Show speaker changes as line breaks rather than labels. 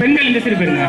பெண்கள் இந்த சைடு போயிருங்க